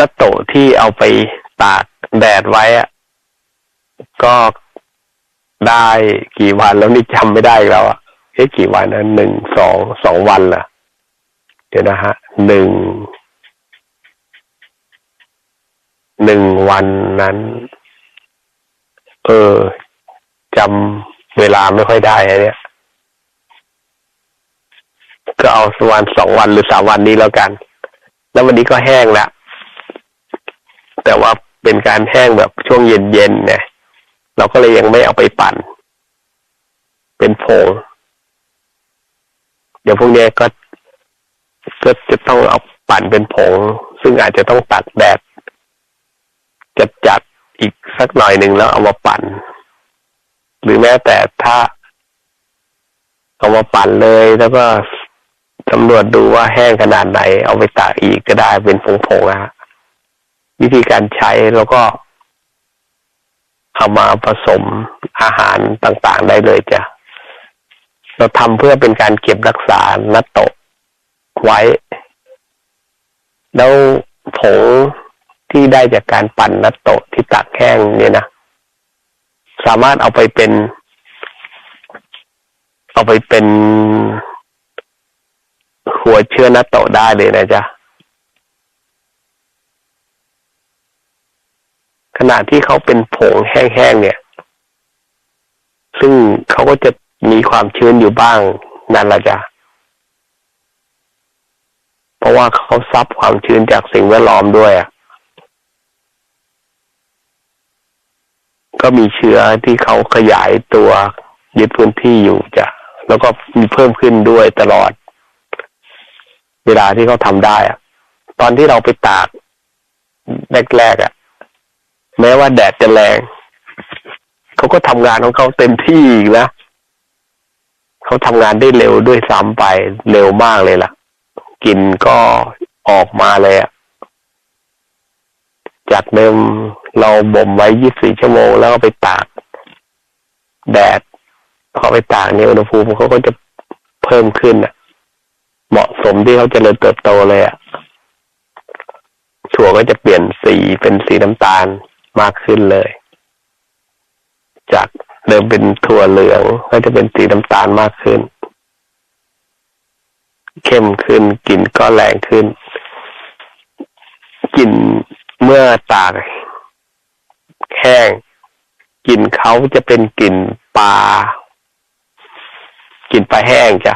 นัตโตที่เอาไปตากแดดไว้อะก็ได้กี่วันแล้วนี่จำไม่ได้แล้วอะเอ๊ะกี่วันนะหนึ่งสองสองวันเหรอเดี๋ยวนะฮะหนึ่งหนึ่งวันนั้น เออจำเวลาไม่ค่อยได้อะเนี่ยก็เอาสวันสองวันหรือสามวันนี้แล้วกัน แล้ววันนี้ก็แห้งแล้ว แต่ว่าเป็นการแห้งแบบช่วงเย็นๆเนี่ยเราก็เลยยังไม่เอาไปปั่น เป็นผงเดี๋ยวพวกนี้ก็ก็จะต้องเอาปั่นเป็นผง ซึ่งอาจจะต้องตักแดดจัดจัดๆอีกสักหน่อยหนึ่งแล้วเอามาปั่น หรือแม้แต่ถ้า เอามาปั่นเลยแล้วก็สำรวจดูว่าแห้งขนาดไหน เอาไปตากอีกก็ได้เป็นผงๆนะฮะ วิธีการใช้แล้วก็เอามาผสมอาหารต่างๆได้เลยจ้ะ เราทำเพื่อเป็นการเก็บรักษานัตโตะไว้ แล้วผงที่ได้จากการปั่นนัตโตะที่ตักแห้งเนี่ยนะ สามารถเอาไปเป็น เอาไปเป็นหัวเชื้อนัตโตะได้เลยนะจ๊ะ ขณะที่เขาเป็นผงแห้งๆเนี่ย ซึ่งเขาก็จะมีความชื้นอยู่บ้างนั่นแหละจ้ะเพราะว่าเขาซับความชื้นจากสิ่งแวดล้อมด้วยอะก็มีเชื้อที่เขาขยายตัวยึดพื้นที่อยู่จ้ะแล้วก็มีเพิ่มขึ้นด้วยตลอด เวลาที่เขาทำได้อะตอนที่เราไปตากแรกๆอะ แม้ว่าแดดจะแรงเขาก็ทำงานของเขาเต็มที่อีกนะเขาทำงานได้เร็วด้วยซ้ำไปเร็วมากเลยล่ะกลิ่นก็ออกมาเลยอะจากเดิมเราบ่มไว้24ชั่วโมงแล้วก็ไปตาก แดดพอไปตากเนี่ยอุณหภูมิเขาก็จะเพิ่มขึ้นอะเหมาะสมที่เขาจะเริญเติบโตเลยอะถั่วก็จะเปลี่ยนสีเป็นสีน้ำตาล มากขึ้นเลย จากเดิมเป็นถั่วเหลืองก็จะเป็นสีน้ำตาลมากขึ้น เข้มขึ้นกลิ่นก็แรงขึ้นกลิ่นเมื่อตากแห้งกลิ่นเขาจะเป็นกลิ่นปลากลิ่นปลาแห้งจ้ะ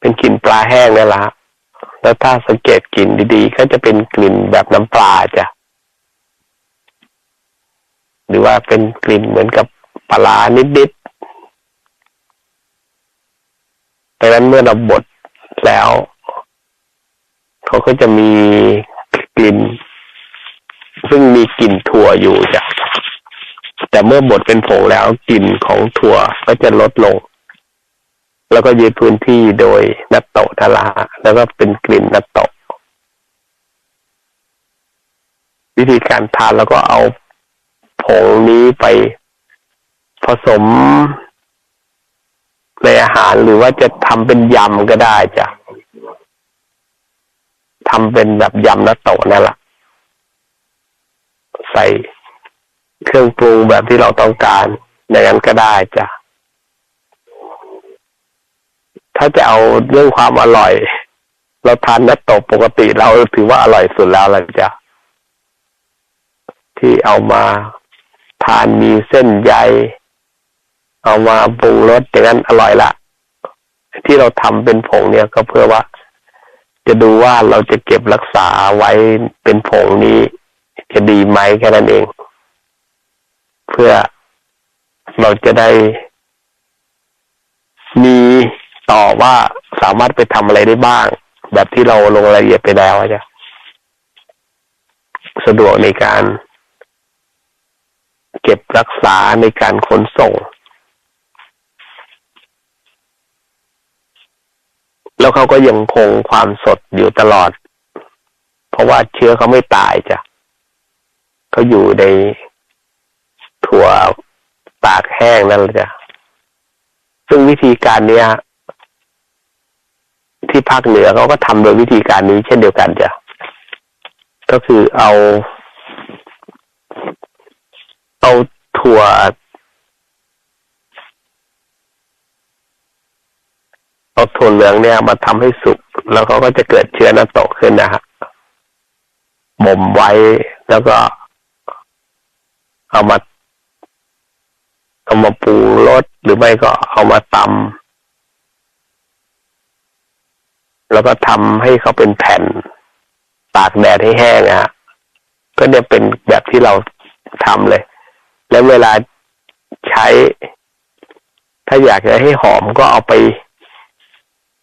เป็นกลิ่นปลาแห้งนั่แหละแล้วถ้าสังเกตกลิ่นดีๆ ก็จะเป็นกลิ่นแบบน้ำปลาจ้ะ หรือว่าเป็นกลิ่นเหมือนกับปลานิดๆดังนั้นเมื่อเราบดแล้ว เขาก็จะมีกลิ่น ซึ่งมีกลิ่นถั่วอยู่จ้ะแต่เมื่อบดเป็นผงแล้วกลิ่นของถั่วก็จะลดลง แล้วก็ยึดพื้นที่โดยนัตโตะทลาแล้วก็เป็นกลิ่นนัตโตวิธีการทานแล้วก็เอา ผงนี้ไปผสมในอาหารหรือว่าจะทำเป็นยำก็ได้จ้ะทำเป็นแบบยำนัตโตะนั่นแหละใส่เครื่องปรุงแบบที่เราต้องการอย่างนั้นก็ได้จ้ะถ้าจะเอาเรื่องความอร่อย เราทานนัตโตะปกติเราถือว่าอร่อยสุดแล้วล่ะจ้ะที่เอามาานมีเส้นใยเอามาปรุงรสอย่างนั้นอร่อยละที่เราทำเป็นผงเนี่ยก็เพื่อว่า จะดูว่าเราจะเก็บรักษาไว้เป็นผงนี้ จะดีไหมแค่นั้นเอง เพื่อเราจะได้ มีต่อว่าสามารถไปทำอะไรได้บ้าง แบบที่เราลงรายละเอียดไปแล้วจ้ะสะดวกในการ เก็บรักษาในการขนส่ง แล้วเขาก็ยังคงความสดอยู่ตลอด เพราะว่าเชื้อเขาไม่ตายจ้ะเขาอยู่ในถั่วตากแห้งนั่นแหละจ้ะซึ่งวิธีการเนี้ยที่ภาคเหนือเขาก็ทำโดยวิธีการนี้เช่นเดียวกันจ้ะก็คือเอา เอาถั่ว เอาถั่วเหลืองเนี่ย มาทำให้สุก แล้วเขาก็จะเกิดเชื้อนาโตะขึ้นนะฮะบ่มไว้แล้วก็ เอามาเอามาปรุงรสหรือไม่ก็เอามาตำแล้วก็ทำให้เขาเป็นแผ่น ตากแดดให้แห้งอะฮะก็เนี่ยเป็นแบบที่เราทำเลย แล้วเวลาใช้ ถ้าอยากจะให้หอมก็เอาไป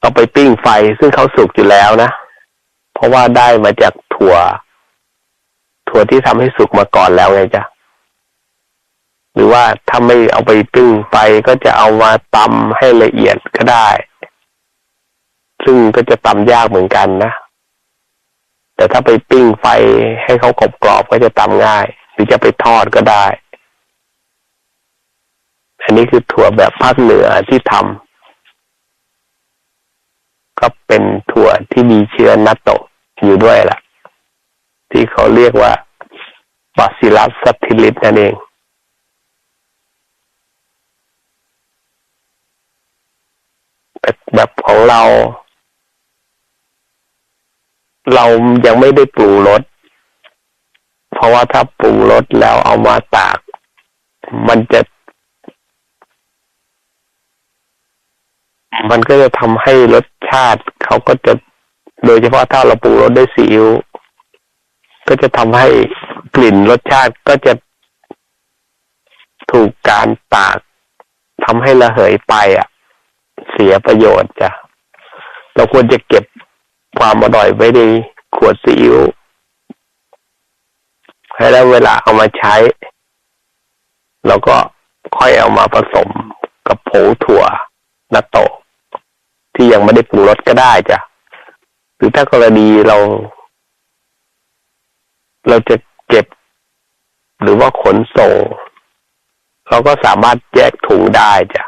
เอาไปปิ้งไฟซึ่งเขาสุกอยู่แล้วนะ เพราะว่าได้มาจากถั่ว ถั่วที่ทำให้สุกมาก่อนแล้วไงจ๊ะหรือว่าถ้าไม่เอาไปปิ้งไฟก็จะเอามาตำให้ละเอียดก็ได้ ซึ่งก็จะตำยากเหมือนกันนะแต่ถ้าไปปิ้งไฟให้เขากรอบกรอบก็จะตำง่าย หรือจะไปทอดก็ได้ อันนี้คือถั่วแบบภาคเหนือที่ทำก็เป็นถั่วที่มีเชื้อนัตโตอยู่ด้วยล่ะ ที่เขาเรียกว่าบาซิลัสซัตทิลิสนั่นเองแต่แบบของเรา เรายังไม่ได้ปรุงรสเพราะว่าถ้าปรุงรสแล้วเอามาตาก มันจะ มันก็จะทำให้รสชาติเขาก็จะโดยเฉพาะถ้าเราปรุงรสด้วยซีอิ๊วก็จะทำให้กลิ่นรสชาติก็จะถูกการตากทำให้ระเหยไปอะ เสียประโยชน์จ้ะเราควรจะเก็บความอร่อยไว้ในขวดซีอิ๊วให้แล้วเวลาเอามาใช้เราก็ค่อยเอามาผสมกับผงถั่วนาโตะ ที่ยังไม่ได้ปรุงรสก็ได้จ้ะหรือถ้ากรณีเรา เราจะเก็บ หรือว่าขนส่ง เราก็สามารถแยกถุงได้จ้ะ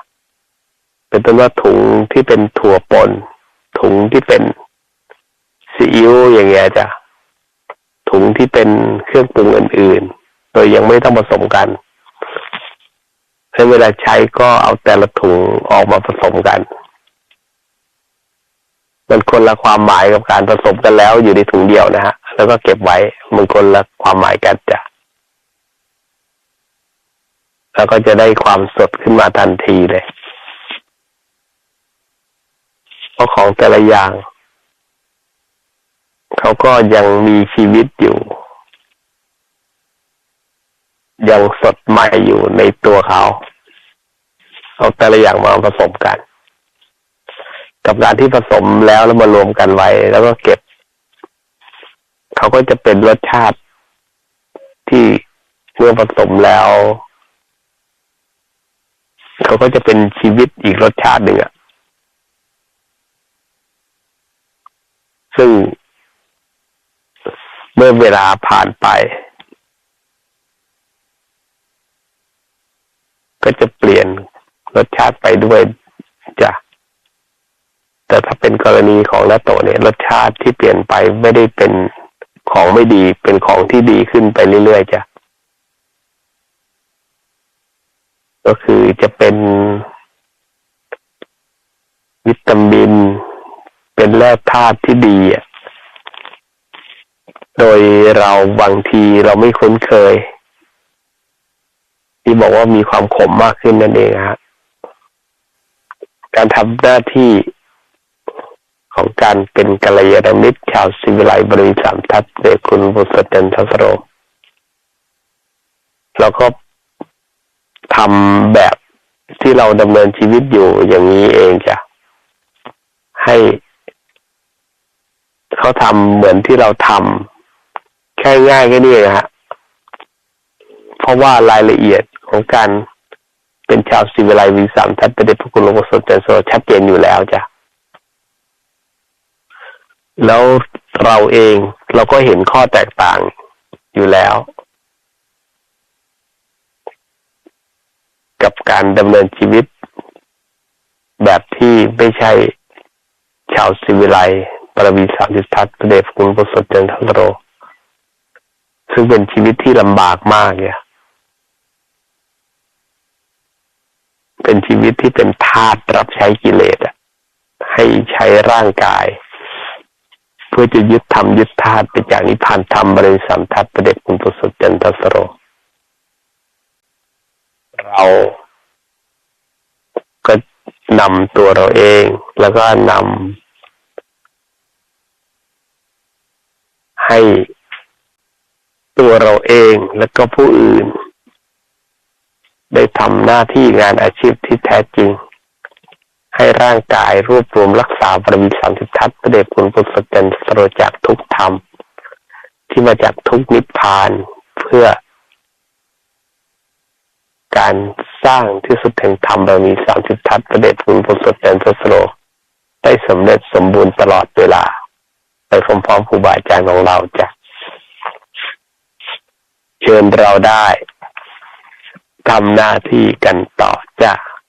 เป็นต้นว่าถุงที่เป็นถั่วปนถุงที่เป็นซีอิ๊วอย่างเงี้ยจ้ะถุงที่เป็นเครื่องปรุงอื่น ๆ โดยยังไม่ต้องผสมกันให้เวลาใช้ก็เอาแต่ละถุงออกมาผสมกัน มันคนละความหมายกับการผสมกันแล้วอยู่ในถุงเดียวนะฮะ แล้วก็เก็บไว้มันคนละความหมายกันจ้ะแล้วก็จะได้ความสดขึ้นมาทันทีเลย เพราะของแต่ละอย่าง เขาก็ยังมีชีวิตอยู่ ยังสดใหม่อยู่ในตัวเขา เอาแต่ละอย่างมาผสมกัน กับการที่ผสมแล้วแล้วมารวมกันไว้ แล้วก็เก็บ เขาก็จะเป็นรสชาติที่เมื่อผสมแล้ว เขาก็จะเป็นชีวิตอีกรสชาติหนึ่งอะซึ่งเมื่อเวลาผ่านไป ก็จะเปลี่ยนรสชาติไปด้วย แต่ถ้าเป็นกรณีของนาโตเนี่ยรสชาติที่เปลี่ยนไปไม่ได้เป็นของไม่ดีเป็นของที่ดีขึ้นไปเรื่อยๆจ้ะก็คือจะเป็นวิตามิน เป็นแร่ธาตุที่ดีอะโดยเราบางทีเราไม่คุ้นเคย ที่บอกว่ามีความขมมากขึ้นนั่นเองฮะการทำหน้าที่ ของการเป็นกัลยาณมิตรชาวสิวิไลบริสามทัพเดชคุณบุษจันทัสโรเราก็ทำแบบที่เราดำเนินชีวิตอยู่อย่างนี้เองจ้ะให้เขาทำเหมือนที่เราทำแค่ง่ายแค่นี้นะฮะเพราะว่ารายละเอียดของการเป็นชาวสิวิไลวีสามทัพเป็นเดชพระคุณหลวงพ่อสดจันทร์โซชัดเจนอยู่แล้วจ้ะ แล้วเราเองเราก็เห็นข้อแตกต่างอยู่แล้ว กับการดำเนินชีวิต แบบที่ไม่ใช่ชาวสิวิไลปรวีสามสิทัศน์เดชคุณพระสดจันทโร ซึ่งเป็นชีวิตที่ลำบากมากเนี่ย เป็นชีวิตที่เป็นทาสรับใช้กิเลสอะให้ใช้ร่างกาย เพื่อจะยึดธรรมยึดธาตุไปจากนิพพานธรรมบริสัมทัตประเด็จคุณปุสุจันทสโร เราก็นำตัวเราเอง แล้วก็นำให้ตัวเราเองแล้วก็ผู้อื่น ได้ทำหน้าที่งานอาชีพที่แท้จริง ให้ร่างกายรวบรวมรักษาบารมีสามสิบทัศประเดชคุณพุทธจันสโรจากทุกธรรม ที่มาจากทุกนิพพานเพื่อ การสร้างที่สุดแห่งธรรมบารมีสามสิบทัศประเดชคุณพุทธจันสโรได้สำเร็จสมบูรณ์ตลอดเวลา ไปพร้อมๆครูบาอาจารย์ของเราจะเชิญเราได้ทำหน้าที่กันต่อจ้ะ